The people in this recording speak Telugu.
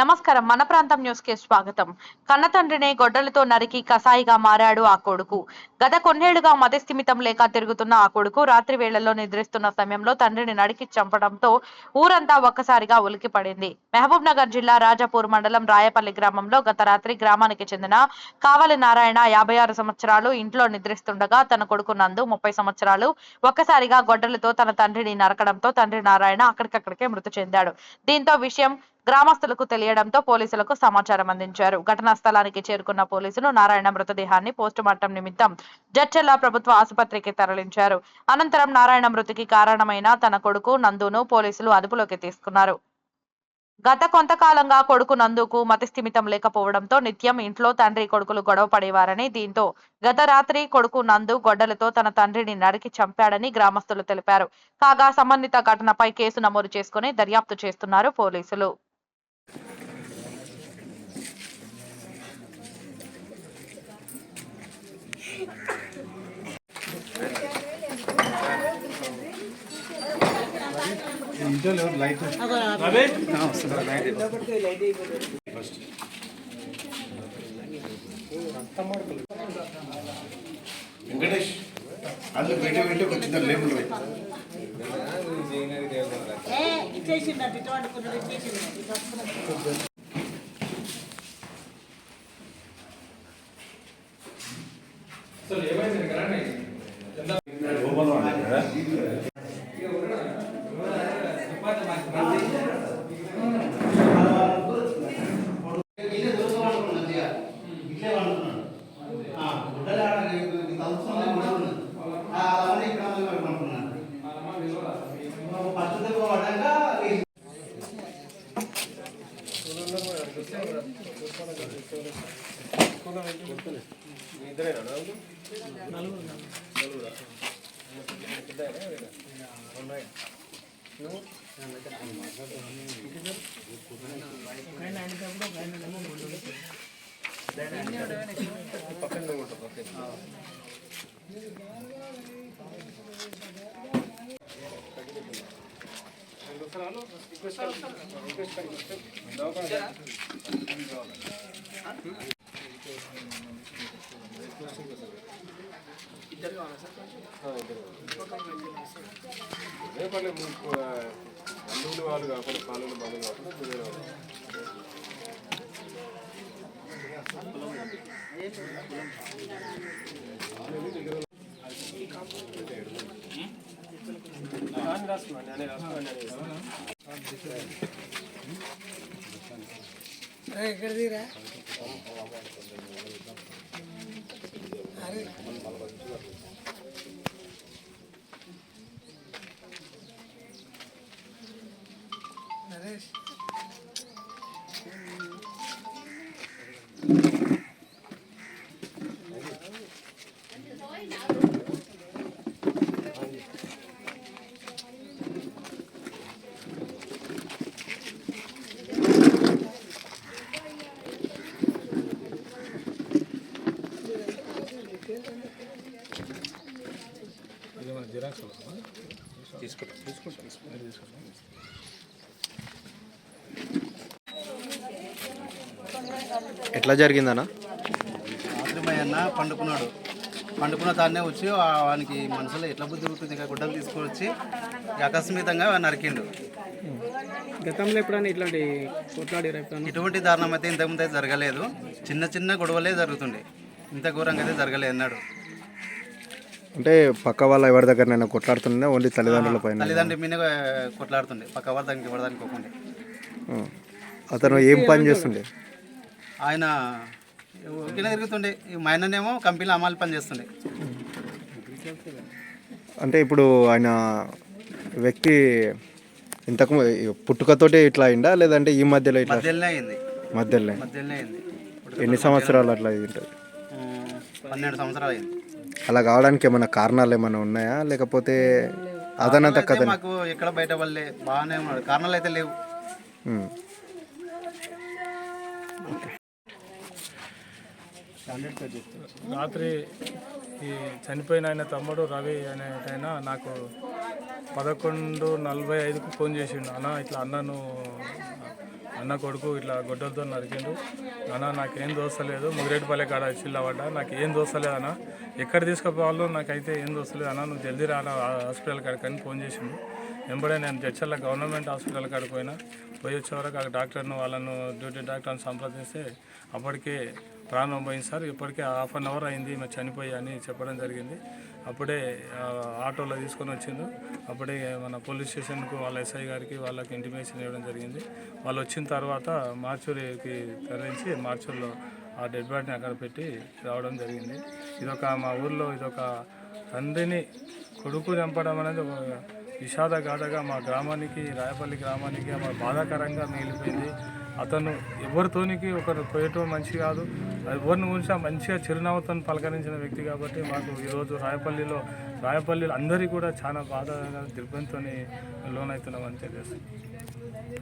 నమస్కారం. మన ప్రాంతం న్యూస్కి స్వాగతం. కన్నతండ్రిని గొడ్డలతో నరికి కసాయిగా మారాడు ఆ కొడుకు. గత కొన్నేళ్ళుగా మతిస్థిమితం లేక తిరుగుతున్న ఆ కొడుకు రాత్రి వేళల్లో నిద్రిస్తున్న సమయంలో తండ్రిని నడికి చంపడంతో ఊరంతా ఒక్కసారిగా ఉలికి పడింది. మహబూబ్ నగర్ జిల్లా రాజాపూర్ మండలం రాయపల్లి గ్రామంలో గత రాత్రి గ్రామానికి చెందిన కావలి నారాయణ యాభై ఆరు సంవత్సరాలు ఇంట్లో నిద్రిస్తుండగా తన కొడుకు నందు ముప్పై సంవత్సరాలు ఒక్కసారిగా గొడ్డలతో తన తండ్రిని నరకడంతో తండ్రి నారాయణ అక్కడికక్కడికే మృతి చెందాడు. దీంతో విషయం గ్రామస్తులకు తెలియడంతో పోలీసులకు సమాచారం అందించారు. ఘటనా స్థలానికి చేరుకున్న పోలీసులు నారాయణ మృతదేహాన్ని పోస్టుమార్టం నిమిత్తం జడ్చెల్ల ప్రభుత్వ ఆసుపత్రికి తరలించారు. అనంతరం నారాయణ మృతికి కారణమైన తన కొడుకు నందును పోలీసులు అదుపులోకి తీసుకున్నారు. గత కొంతకాలంగా కొడుకు నందుకు మతిస్థిమితం లేకపోవడంతో నిత్యం ఇంట్లో తండ్రి కొడుకులు గొడవ పడేవారని దీంతో గత రాత్రి కొడుకు నందు గొడ్డలతో తన తండ్రిని నరికి చంపాడని గ్రామస్తులు తెలిపారు. కాగా సంబంధిత ఘటనపై కేసు నమోదు చేసుకుని దర్యాప్తు చేస్తున్నారు పోలీసులు. వెంకటేష్ అందులో పెట్టే పెట్టే వచ్చిందా లేబుల్ పెట్టి. ఇచ్చేసిండు ఇటు వండుకున్నాడు ఇచ్చేసిండు ఇటు వండుకున్నాడు రేపల్లె బంధువులు వాళ్ళు కాకుండా పాలన బంధువులు కాకుండా వేరే వాళ్ళు నాన్న రాసుకున్నా నేనే ఎట్లా జరిగిందన్నా? రాత్రి మా అన్న పండుకున్నాడు. పండుకున్న తానే వచ్చి ఆ- వానికి మనసులో ఎట్లా బుద్ధి పుట్టింది ఇంకా గుడ్డలు తీసుకొచ్చి అకస్మితంగా నరికిండు. గతంలో ఎప్పుడైనా ఇట్లాంటి ఎప్పుడైనా? ఇటువంటి దారుణం అయితే ఇంతకుముందు అయితే జరగలేదు. చిన్న చిన్న గొడవలే జరుగుతుండే. ఇంత ఘోరంగా అయితే జరగలేదు అన్నాడు. అంటే పక్క వాళ్ళ ఎవరి దగ్గర కొట్లాడుతుండే ఓన్లీ తల్లిదండ్రుల పైన తల్లిదండ్రుల మీద కొట్లాడుతుండే. పక్క వాళ్ళ దానికి ఎవరి దానికి పోకుండా ఆ. అతను ఏం పని చేస్తుండే? ఆయన ఊరికనే తిరుగుతుండే. మా ఆయననేమో కంపెనీలో అమ్మాలి పని చేస్తుండే. అంటే ఇప్పుడు ఆయన వ్యక్తి ఇంతకు పుట్టుకతోటే ఇట్లా అయిందా? లేదంటే ఈ మధ్యలో ఇట్లా మధ్యలోనే అయింది. మధ్యలోనే? మధ్యలోనే అయింది. ఎన్ని సంవత్సరాలు అట్లా అయి ఉంటుంది ఉమ్, పన్నెండు సంవత్సరాలు అయింది. అలా కావడానికి ఏమైనా కారణాలు ఏమైనా ఉన్నాయా? లేకపోతే అదనంత కథ మాకు ఎక్కడ బయట వాళ్ళే బాగానే ఉన్నాడు. కారణాలు అయితే లేవు. రాత్రి ఈ చనిపోయిన ఆయన తమ్ముడు రవి అనే ఆయన నాకు పదకొండు నలభై ఐదుకు ఫోన్ చేసిండు. అన్న ఇట్లా అన్నను అన్న కొడుకు ఇట్లా గొడ్డలతో నరికిండు. అన్న నాకేం దోస్తలేదు. ముగిరేటిపల్లె కాడ చిల్లబడ్డా నాకు ఏం దోస్తలేదు అన్న. ఎక్కడ తీసుకుపోవాలో నాకైతే ఏం దోస్తలేదు అన్న. నువ్వు జల్దీ రా హాస్పిటల్ కాడికని అని ఫోన్ చేసిండు. వెంబడే నేను జడ్చర్ల గవర్నమెంట్ హాస్పిటల్ కాడికి పోయినా. పోయి వచ్చే వరకు ఆ డాక్టర్ను వాళ్ళను డ్యూటీ డాక్టర్ని సంప్రదిస్తే అప్పటికే ప్రాణం పోయింది సార్ ఇప్పటికే హాఫ్ అన్ అవర్ అయింది మేము చనిపోయి అని చెప్పడం జరిగింది. అప్పుడే ఆటోలో తీసుకొని వచ్చిండు. అప్పుడే మన పోలీస్ స్టేషన్కు వాళ్ళ ఎస్ఐ గారికి వాళ్ళకి ఇంటిమేషన్ ఇవ్వడం జరిగింది. వాళ్ళు వచ్చిన తర్వాత మార్చూరికి తరలించి మార్చూర్లో ఆ డెడ్ బాడీని అక్కడ పెట్టి రావడం జరిగింది. ఇదొక మా ఊర్లో ఇదొక తండ్రిని కొడుకు చంపడం అనేది ఒక విషాద గాథగా మా గ్రామానికి రాయపల్లి గ్రామానికి మా బాధాకరంగా మిగిలిపోయింది. అతను ఎవరితోనికి ఒకరు పోయటం మంచి కాదు. ఎవరిని గురించి మంచిగా చిరునవ్వుతో పలకరించిన వ్యక్తి కాబట్టి మాకు ఈరోజు రాయపల్లిలో రాయపల్లిలో అందరికీ కూడా చాలా బాధ దిగ్బంతో లోనవుతున్నామని తెలియజేస్తుంది